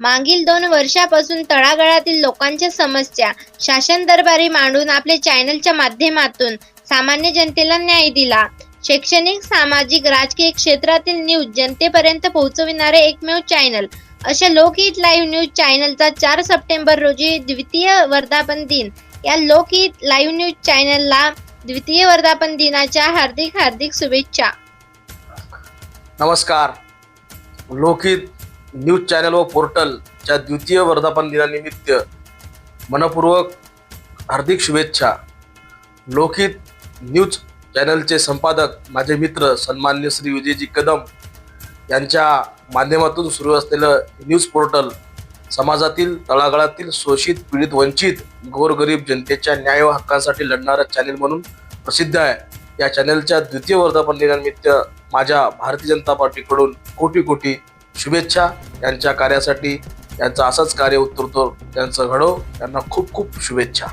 मागील दोन वर्षापासून तळागाळातील लोकांच्या समस्या शासन दरबारी मांडून आपल्या चॅनलच्या माध्यमातून सामान्य जनतेला न्याय दिला. शैक्षणिक सामाजिक राजकीय क्षेत्रातील न्यूज जनतेपर्यंत पोहोचविणारे एकमेव चॅनल. अशा लोकहित लाईव्ह न्यूज चॅनलचा चार सप्टेंबर रोजी द्वितीय वर्धापन दिन. या लोकहित लाईव्ह न्यूज चॅनलला द्वितीय वर्धापन दिनाच्या हार्दिक हार्दिक शुभेच्छा. नमस्कार. लोकहित न्यूज चॅनल व पोर्टलच्या द्वितीय वर्धापन दिनानिमित्त मनपूर्वक हार्दिक शुभेच्छा. लोकहित न्यूज चॅनलचे संपादक माझे मित्र सन्मान्य श्री विजयजी कदम यांच्या माध्यमातून सुरू असलेलं न्यूज पोर्टल समाजातील तळागाळातील शोषित पीडित वंचित गोरगरीब जनतेच्या न्याय व हक्कांसाठी लढणारं चॅनल म्हणून प्रसिद्ध आहे. या चॅनलच्या द्वितीय वर्धापन दिनानिमित्त माझ्या भारतीय जनता पार्टीकडून कोटी कोटी शुभेच्छा यांच्या कार्यासाठी. यांचं असंच कार्य उत्तरोत्तर त्यांचं घडो. त्यांना खूप खूप शुभेच्छा.